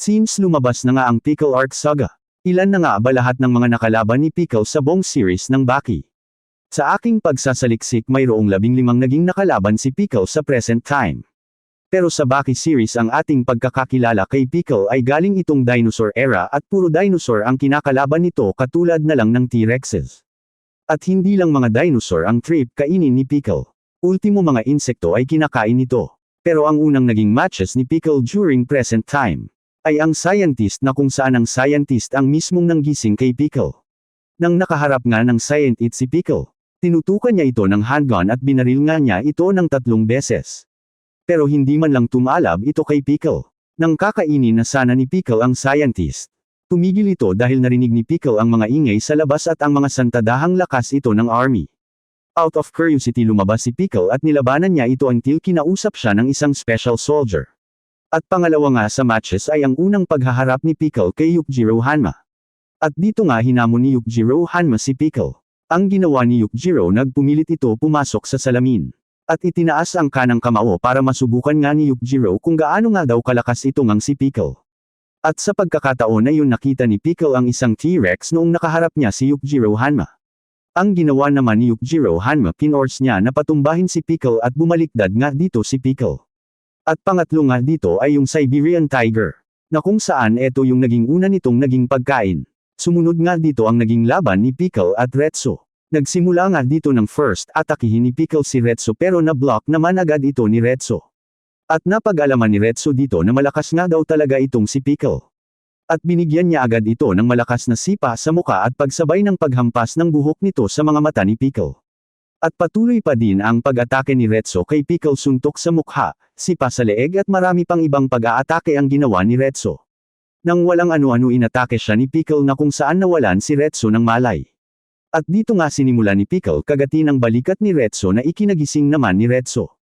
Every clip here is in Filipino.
Since lumabas na nga ang Pickle Arc Saga, ilan na nga ba lahat ng mga nakalaban ni Pickle sa buong series ng Baki? Sa aking pagsasaliksik mayroong labing limang naging nakalaban si Pickle sa present time. Pero sa Baki series ang ating pagkakakilala kay Pickle ay galing itong dinosaur era at puro dinosaur ang kinakalaban nito katulad na lang ng T-Rexes. At hindi lang mga dinosaur ang trip kainin ni Pickle. Ultimo mga insekto ay kinakain nito. Pero ang unang naging matches ni Pickle during present time ay ang scientist na kung saan ang scientist ang mismong nanggising kay Pickle. Nang nakaharap nga ng scientist si Pickle, tinutukan niya ito ng handgun at binaril nga niya ito ng tatlong beses. Pero hindi man lang tumalab ito kay Pickle. Nang kakainin na sana ni Pickle ang scientist. Tumigil ito dahil narinig ni Pickle ang mga ingay sa labas at ang mga santadahang lakas ito ng army. Out of curiosity lumabas si Pickle at nilabanan niya ito until kinausap siya ng isang special soldier. At pangalawa nga sa matches ay ang unang paghaharap ni Pickle kay Yukjiro Hanma. At dito nga hinamon ni Yukjiro Hanma si Pickle. Ang ginawa ni Yukjiro nagpumilit ito pumasok sa salamin. At itinaas ang kanang kamao para masubukan nga ni Yukjiro kung gaano nga daw kalakas ito ngang si Pickle. At sa pagkakataon na yun nakita ni Pickle ang isang T-Rex noong nakaharap niya si Yukjiro Hanma. Ang ginawa naman ni Yukjiro Hanma pinors niya na patumbahin si Pickle at bumaliktad nga dito si Pickle. At pangatlo nga dito ay yung Siberian Tiger, na kung saan eto yung naging una nitong naging pagkain. Sumunod nga dito ang naging laban ni Pickle at Retso. Nagsimula nga dito ng first atakihin ni Pickle si Retso pero na-block naman agad ito ni Retso. At napag-alaman ni Retso dito na malakas nga daw talaga itong si Pickle. At binigyan niya agad ito ng malakas na sipa sa muka at pagsabay ng paghampas ng buhok nito sa mga mata ni Pickle. At patuloy pa din ang pag-atake ni Retso kay Pickle suntok sa mukha, sipa sa leeg at marami pang ibang pag-aatake ang ginawa ni Retso. Nang walang ano-ano inatake siya ni Pickle na kung saan nawalan si Retso ng malay. At dito nga sinimula ni Pickle kagati ng balikat ni Retso na ikinagising naman ni Retso.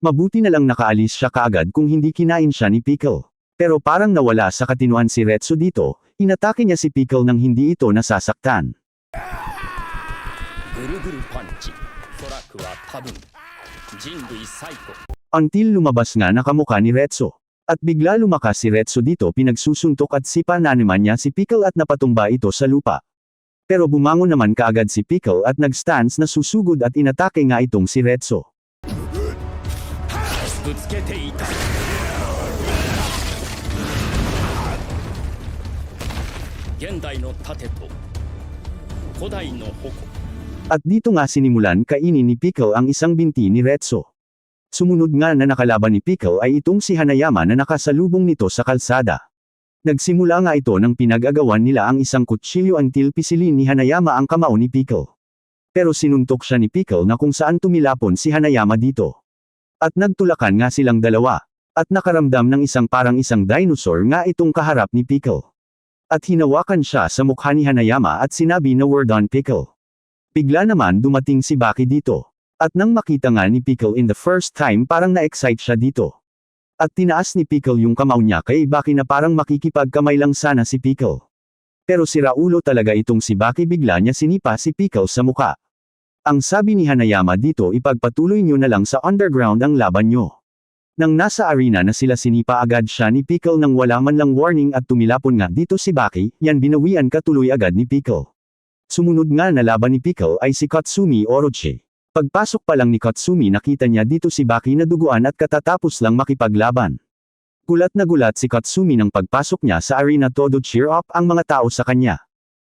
Mabuti na lang nakaalis siya kaagad kung hindi kinain siya ni Pickle. Pero parang nawala sa katinuan si Retso dito, inatake niya si Pickle nang hindi ito nasasaktan. ぐる Korakua Pabun. Jinbui Saiko. Until lumabas nga na kamukha ni Retso. At bigla lumakas si Retso dito pinagsusuntok at sipa na naman niya si Pickle at napatumba ito sa lupa. Pero bumangon naman kaagad si Pickle at nagstance na susugod at inatake nga itong si Retso. Gendai no tate to, kodai no hoko. At dito nga sinimulan kainin ni Pickle ang isang binti ni Retso. Sumunod nga na nakalaban ni Pickle ay itong si Hanayama na nakasalubong nito sa kalsada. Nagsimula nga ito ng pinag-agawan nila ang isang kutsilyo until pisilin ni Hanayama ang kamao ni Pickle. Pero sinuntok siya ni Pickle na kung saan tumilapon si Hanayama dito. At nagtulakan nga silang dalawa. At nakaramdam ng isang parang isang dinosaur nga itong kaharap ni Pickle. At hinawakan siya sa mukha ni Hanayama at sinabi na we're done Pickle. Bigla naman dumating si Baki dito. At nang makita nga ni Pickle in the first time parang na-excite siya dito. At tinaas ni Pickle yung kamao niya kay Baki na parang makikipagkamay lang sana si Pickle. Pero si Raulo talaga itong si Baki bigla niya sinipa si Pickle sa muka. Ang sabi ni Hanayama dito ipagpatuloy nyo na lang sa underground ang laban nyo. Nang nasa arena na sila sinipa agad siya ni Pickle nang wala man lang warning at tumilapon nga dito si Baki, yan binawian katuloy agad ni Pickle. Sumunod nga na laban ni Pickle ay si Katsumi Orochi. Pagpasok pa lang ni Katsumi nakita niya dito si Baki na duguan at katatapos lang makipaglaban. Gulat na gulat si Katsumi nang pagpasok niya sa arena todo cheer up ang mga tao sa kanya.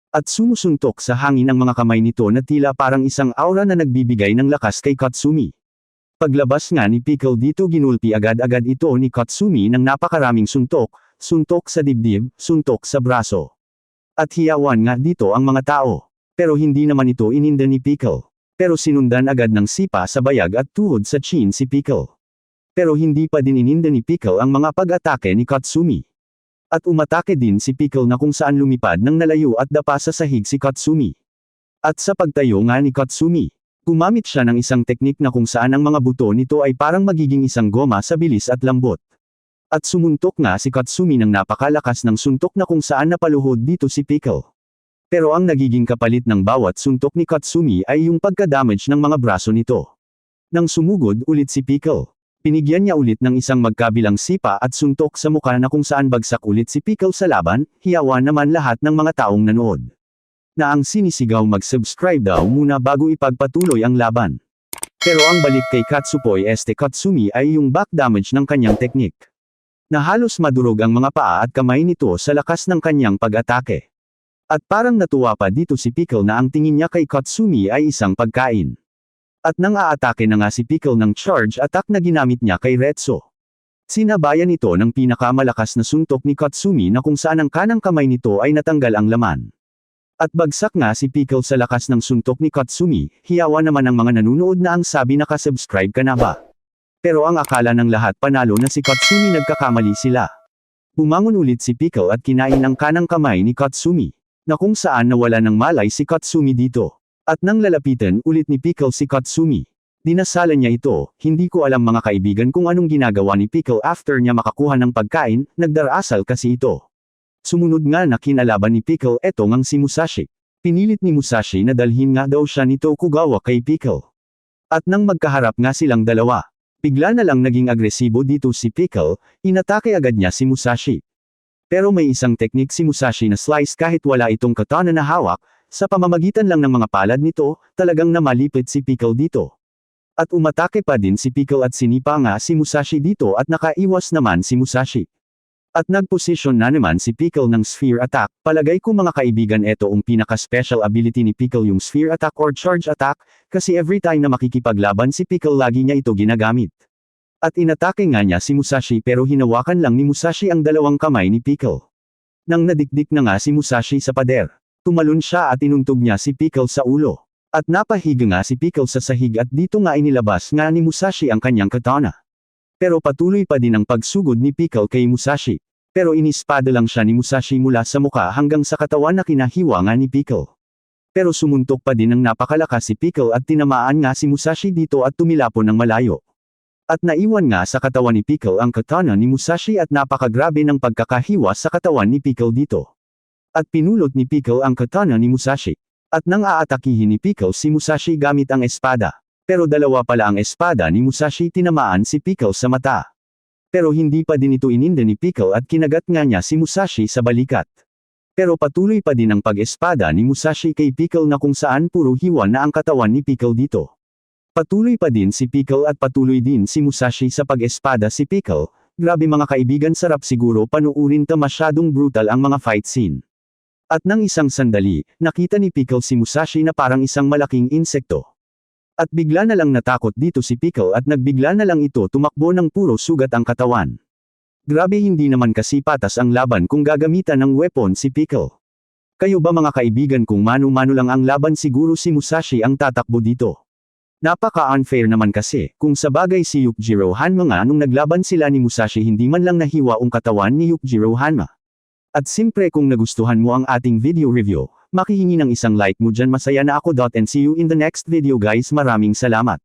At sumusuntok sa hangin ang mga kamay nito na tila parang isang aura na nagbibigay ng lakas kay Katsumi. Paglabas nga ni Pickle dito ginulpi agad-agad ito ni Katsumi ng napakaraming suntok, suntok sa dibdib, suntok sa braso. At hiyawan nga dito ang mga tao. Pero hindi naman ito ininda ni Pickle. Pero sinundan agad ng sipa sa bayag at tuhod sa chin si Pickle. Pero hindi pa din ininda ni Pickle ang mga pag-atake ni Katsumi. At umatake din si Pickle na kung saan lumipad ng nalayo at dapa sa sahig si Katsumi. At sa pagtayo nga ni Katsumi, gumamit siya ng isang teknik na kung saan ang mga buto nito ay parang magiging isang goma sa bilis at lambot. At sumuntok nga si Katsumi ng napakalakas ng suntok na kung saan napaluhod dito si Pickle. Pero ang nagiging kapalit ng bawat suntok ni Katsumi ay yung pagka-damage ng mga braso nito. Nang sumugod ulit si Pickle, Pinigyan niya ulit ng isang magkabilang sipa at suntok sa mukha na kung saan bagsak ulit si Pickle sa laban, hiyawan naman lahat ng mga taong nanood. Na ang sinisigaw mag-subscribe daw muna bago ipagpatuloy ang laban. Pero ang balik kay Katsupoy Este Katsumi ay yung back damage ng kanyang teknik. Na halos madurog ang mga paa at kamay nito sa lakas ng kanyang pag-atake. At parang natuwa pa dito si Pickle na ang tingin niya kay Katsumi ay isang pagkain. At nang aatake na nga si Pickle ng charge attack na ginamit niya kay Retso. Sinabayan ito ng pinakamalakas na suntok ni Katsumi na kung saan ang kanang kamay nito ay natanggal ang laman. At bagsak nga si Pickle sa lakas ng suntok ni Katsumi, hiyawa naman ang mga nanunood na ang sabi nakasubscribe ka na ba. Pero ang akala ng lahat panalo na si Katsumi nagkakamali sila. Bumangon ulit si Pickle at kinain ang kanang kamay ni Katsumi, na kung saan nawala ng malay si Katsumi dito. At nang lalapitan ulit ni Pickle si Katsumi. Dinasalan niya ito, hindi ko alam mga kaibigan kung anong ginagawa ni Pickle after niya makakuha ng pagkain, nagdarasal kasi ito. Sumunod nga na kinalaban ni Pickle etong ang si Musashi. Pinilit ni Musashi na dalhin nga daw siya ni Tokugawa kay Pickle. At nang magkaharap nga silang dalawa, bigla na lang naging agresibo dito si Pickle, inatake agad niya si Musashi. Pero may isang teknik si Musashi na slice kahit wala itong katana na hawak, sa pamamagitan lang ng mga palad nito, talagang namalipit si Pickle dito. At umatake pa din si Pickle at sinipa nga si Musashi dito at nakaiwas naman si Musashi. At nagposisyon na naman si Pickle ng Sphere Attack, palagay ko mga kaibigan ito ang pinaka-special ability ni Pickle yung Sphere Attack or Charge Attack, kasi every time na makikipaglaban si Pickle lagi niya ito ginagamit. At inatake nga niya si Musashi pero hinawakan lang ni Musashi ang dalawang kamay ni Pickle. Nang nadikdik na nga si Musashi sa pader, tumalon siya at inuntog niya si Pickle sa ulo. At napahiga nga si Pickle sa sahig at dito nga inilabas nga ni Musashi ang kanyang katana. Pero patuloy pa din ang pagsugod ni Pickle kay Musashi. Pero inispada lang siya ni Musashi mula sa muka hanggang sa katawan na kinahiwa nga ni Pickle. Pero sumuntok pa din ng napakalakas si Pickle at tinamaan nga si Musashi dito at tumilapon ng malayo. At naiwan nga sa katawan ni Pickle ang katana ni Musashi at napakagrabe ng pagkakahiwa sa katawan ni Pickle dito. At pinulot ni Pickle ang katana ni Musashi. At nang aatakihin ni Pickle si Musashi gamit ang espada. Pero dalawa pala ang espada ni Musashi tinamaan si Pickle sa mata. Pero hindi pa din ito ininda ni Pickle at kinagat nga niya si Musashi sa balikat. Pero patuloy pa din ang pag-espada ni Musashi kay Pickle na kung saan puro hiwa na ang katawan ni Pickle dito. Patuloy pa din si Pickle at patuloy din si Musashi sa pag-espada si Pickle, grabe mga kaibigan sarap siguro panuurin ta masyadong brutal ang mga fight scene. At nang isang sandali, nakita ni Pickle si Musashi na parang isang malaking insekto. At bigla na lang natakot dito si Pickle at nagbigla na lang ito tumakbo ng puro sugat ang katawan. Grabe hindi naman kasi patas ang laban kung gagamitan ng weapon si Pickle. Kayo ba mga kaibigan kung mano-mano lang ang laban siguro si Musashi ang tatakbo dito. Napaka-unfair naman kasi, kung sa bagay si Yukjiro Hanma nga nung naglaban sila ni Musashi hindi man lang nahiwa ang katawan ni Yukjiro Hanma. At simpre kung nagustuhan mo ang ating video review, makihingi ng isang like mo dyan masaya na ako. And see you in the next video guys maraming salamat.